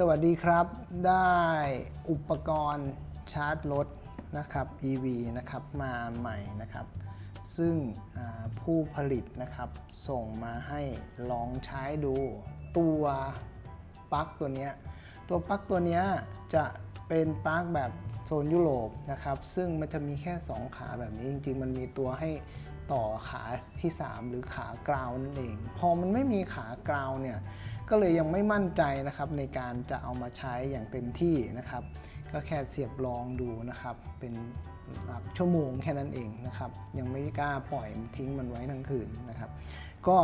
สวัสดีครับ ได้อุปกรณ์ชาร์จรถนะครับ EV นะครับมาใหม่นะครับ ซึ่งผู้ผลิตนะครับส่งมาให้ลองใช้ดูตัวปลั๊กตัวนี้ตัวปลั๊กตัวนี้จะเป็นปลั๊กแบบโซนยุโรปนะครับ ซึ่งมันจะมีแค่ 2 ขาแบบนี้จริง ๆ มันมีตัวให้ต่อขาที่ 3 หรือขากราวนั่นเอง พอมันไม่มีขากราวเนี่ย ก็เลยยังไม่มั่นใจนะครับในการจะเอามาใช้อย่างเต็มที่นะครับ ก็แค่เสียบลองดูนะครับ เป็นหลักชั่วโมงแค่นั้นเองนะครับ ยังไม่กล้าปล่อยทิ้งมันไว้ทั้งคืนนะครับ ก็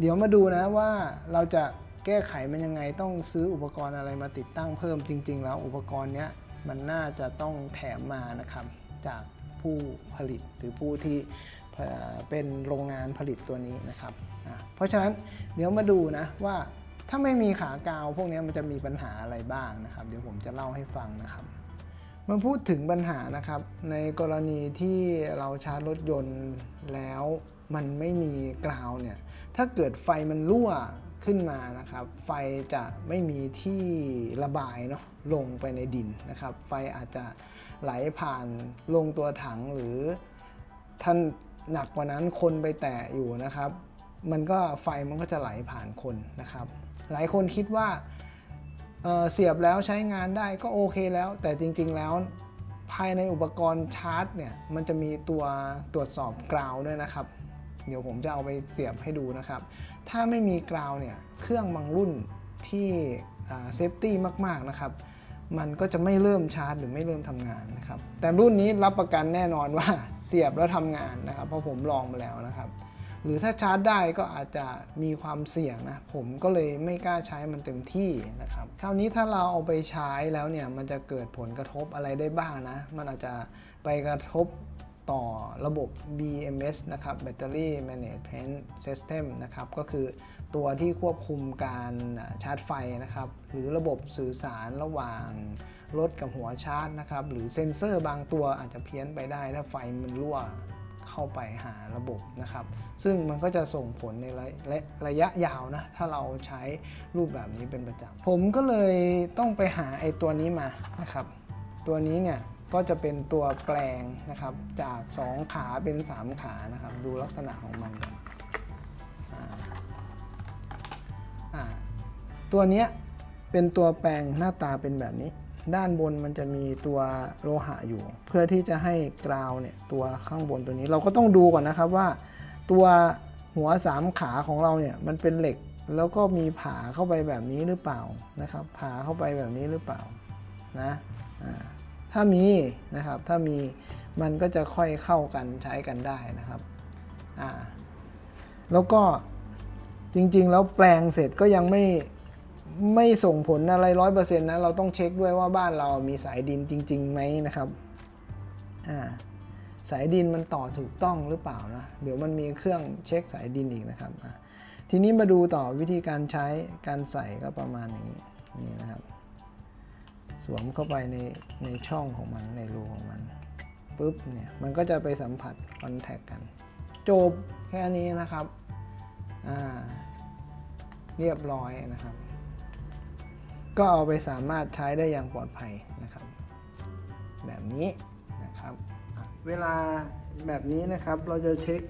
เดี๋ยวมาดูนะว่าเราจะแก้ไขมันยังไงต้องซื้ออุปกรณ์อะไรมาติดตั้งเพิ่มจริง ๆ แล้วอุปกรณ์เนี้ยมันน่าจะต้องแถมมานะครับ จากผู้ผลิตหรือผู้ที่เป็นโรงงานผลิตตัวนี้นะครับ เพราะฉะนั้นเดี๋ยวมาดูนะว่า ถ้าไม่มีขากาวพวกนี้มันจะมีปัญหาอะไรบ้างนะครับ เดี๋ยวผมจะเล่าให้ฟังนะครับมาพูดถึงปัญหานะครับ ในกรณีที่เราชาร์จรถยนต์แล้วมันไม่มีกราวเนี่ย ถ้าเกิดไฟมันรั่วขึ้นมานะครับ ไฟจะไม่มีที่ระบายเนาะลงไปในดินนะครับ ไฟอาจจะไหลผ่านลงตัวถังหรือท่านหนักกว่านั้นคนไปแตะอยู่นะครับ มันก็ไฟมันก็จะไหลผ่านคนนะครับ หลายคนคิดว่าเเสียบแล้วใช้งานได้ก็โอเคแล้ว แต่จริง ๆแล้วภายในอุปกรณ์ชาร์จเนี่ยมันจะมีตัวตรวจสอบกราวด้วยนะครับ เดี๋ยวผมจะเอาไปเสียบให้ดูนะครับ ถ้าไม่มีกราวเนี่ยเครื่องบางรุ่นที่เซฟตี้มากๆนะครับมันก็จะไม่เริ่มชาร์จหรือไม่เริ่มทำงานนะครับ แต่รุ่นนี้รับประกันแน่นอนว่าเสียบแล้วทำงานนะครับ เพราะผมลองมาแล้วนะครับ หรือถ้าชาร์จได้ก็อาจจะมีความเสี่ยงนะ ผมก็เลยไม่กล้าใช้มันเต็มที่นะครับ คราวนี้ถ้าเราเอาไปใช้แล้วเนี่ย มันจะเกิดผลกระทบอะไรได้บ้างนะ มันอาจจะไปกระทบต่อระบบ BMS นะครับ Battery Management System นะครับ ก็คือตัวที่ควบคุมการชาร์จไฟนะครับ หรือระบบสื่อสารระหว่างรถกับหัวชาร์จนะครับ หรือเซ็นเซอร์บางตัวอาจจะเพี้ยนไปได้ถ้าไฟมันรั่ว เข้าไปหาระบบนะครับ ซึ่งมันก็จะส่งผลในระระระยะยาวนะ ถ้าเราใช้รูปแบบนี้เป็นประจำผมก็เลยต้องไปหาไอ้ตัวนี้มานะครับ ตัวนี้เนี่ยก็จะเป็นตัวแปลงนะครับ จาก 2 ขาเป็น 3 ขานะครับ ดูลักษณะของมันก่อนตัวเนี้ยเป็นตัวแปลงหน้าตาเป็นแบบนี้ ด้านบนมันจะมีตัวโลหะอยู่ เพื่อที่จะให้กราวเนี่ยตัวข้างบนตัวนี้เราก็ต้องดูก่อนนะครับว่า ตัวหัวสามขาของเราเนี่ยมันเป็นเหล็กแล้วก็มีผาเข้าไปแบบนี้หรือเปล่านะครับ ผาเข้าไปแบบนี้หรือเปล่านะถ้ามีนะครับถ้ามีมันก็จะค่อยเข้ากันใช้กันได้นะครับอ่าแล้วก็จริงๆ แล้วแปลงเสร็จก็ยังไม่ ไม่ส่งผลอะไรร้อยเปอร์เซ็นต์นะ เราต้องเช็คด้วยว่าบ้านเรามีสายดินจริงๆไหมนะครับ อ่า สายดินมันต่อถูกต้องหรือเปล่านะ เดี๋ยวมันมีเครื่องเช็คสายดินอีกนะครับ ทีนี้มาดูต่อวิธีการใช้การใส่ก็ประมาณนี้นี่นะครับ สวมเข้าไปในในช่องของมันในรูของมันปุ๊บเนี่ย มันก็จะไปสัมผัสคอนแทคกัน จบแค่นี้นะครับ อ่า เรียบร้อยนะครับ ก็เอาไปสามารถใช้ได้อย่างปลอดภัยนะครับ แบบนี้นะครับ เวลาแบบนี้นะครับเราจะเช็ค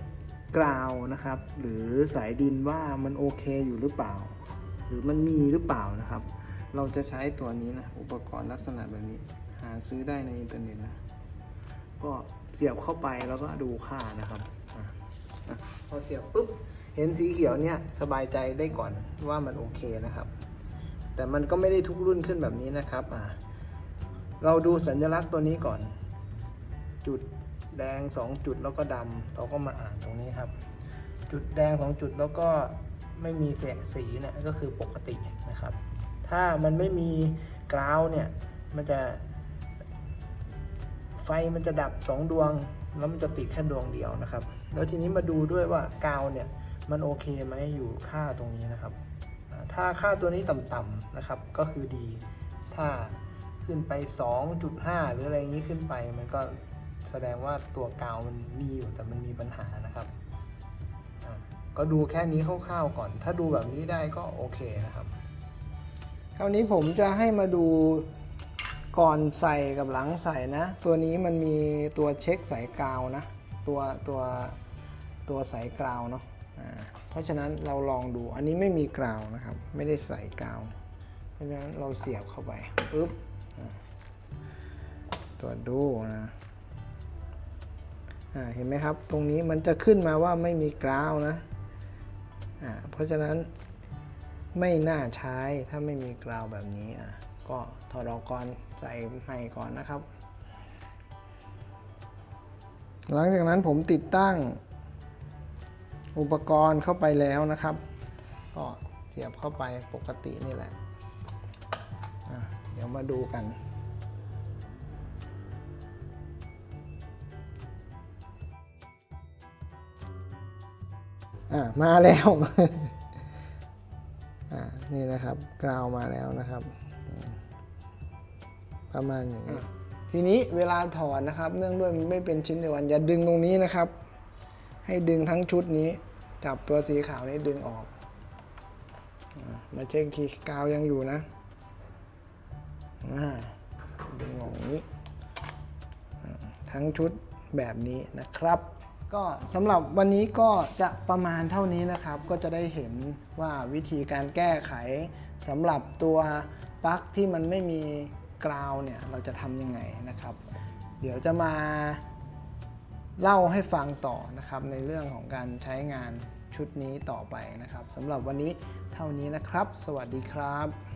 กราวนะครับ หรือสายดินว่ามันโอเคอยู่หรือเปล่า หรือมันมีหรือเปล่านะครับ เราจะใช้ตัวนี้นะอุปกรณ์ลักษณะแบบนี้ หาซื้อได้ในอินเทอร์เน็ตนะก็เสียบเข้าไปแล้วก็ดูค่านะครับพอเสียบปุ๊บเห็นสีเขียวเนี่ยสบายใจได้ก่อนว่ามันโอเคนะครับ แต่มันก็ไม่ได้ทุกรุ่นขึ้นแบบนี้นะครับอ่าเราดูสัญลักษณ์ตัวนี้ก่อน จุดแดง 2 จุดแล้วก็ดำเราก็มาอ่านตรงนี้ครับ จุดแดง 2 จุดแล้วก็ไม่มีแสงสีเนี่ยก็คือปกตินะครับ ถ้ามันไม่มีกราวเนี่ยมันจะ ไฟมันจะดับ 2 ดวง แล้วมันจะติดแค่ดวงเดียวนะครับ แล้วทีนี้มาดูด้วยว่ากาวเนี่ยมันโอเคไหมอยู่ค่าตรงนี้นะครับ ถ้าค่าตัวนี้ต่ำๆนะครับ ก็คือดี ถ้าขึ้นไป 2.5 หรืออะไรอย่างนี้ขึ้นไป มันก็แสดงว่าตัวกาวมันมีอยู่แต่มันมีปัญหานะครับอ่าก็ดูแค่นี้คร่าวๆก่อน ถ้าดูแบบนี้ได้ก็โอเคนะครับ คราวนี้ผมจะให้มาดูก่อนใส่กับหลังใส่นะ ตัวนี้มันมีตัวเช็คสายกาวนะ ตัวตัวตัวสายกาวเนาะ เพราะฉะนั้นเราลองดูอันนี้ไม่มีกาวนะครับ ไม่ได้ใส่กาว เพราะฉะนั้นเราเสียบเข้าไปปึ๊บอ่าตัวจดูนะเห็นไหมครับ ตรงนี้มันจะขึ้นมาว่าไม่มีกาวนะเพราะฉะนั้นไม่น่าใช้ถ้าไม่มีกราวแบบนี้อะก็ถอดออกก่อนใส่ใหม่ก่อนนะครับ หลังจากนั้นผมติดตั้ง อุปกรณ์เข้าไปแล้วนะครับ ก็เสียบเข้าไปปกตินี่แหละอะเดี๋ยวมาดูกันอะมาแล้วอ่านี่นะครับกราวมาแล้วนะครับอืมประมาณอย่างนี้ทีนี้เวลาถอดนะครับ เนื่องด้วยมันไม่เป็นชิ้นเดียวกันอย่าดึงตรงนี้นะครับ ให้ดึงทั้งชุดนี้ จับตัวสีขาวนี้ดึงออก มาเช็คทีกาวยังอยู่นะดึงออกอย่างนี้ ทั้งชุดแบบนี้นะครับ ก็สำหรับวันนี้ก็จะประมาณเท่านี้นะครับ ก็จะได้เห็นว่าวิธีการแก้ไขสำหรับตัวปลั๊กที่มันไม่มีกราวเนี่ยเราจะทำยังไงนะครับ เดี๋ยวจะมา เล่าให้ฟังต่อนะครับในเรื่องของการใช้งานชุดนี้ต่อไปนะครับสำหรับวันนี้เท่านี้นะครับ สวัสดีครับ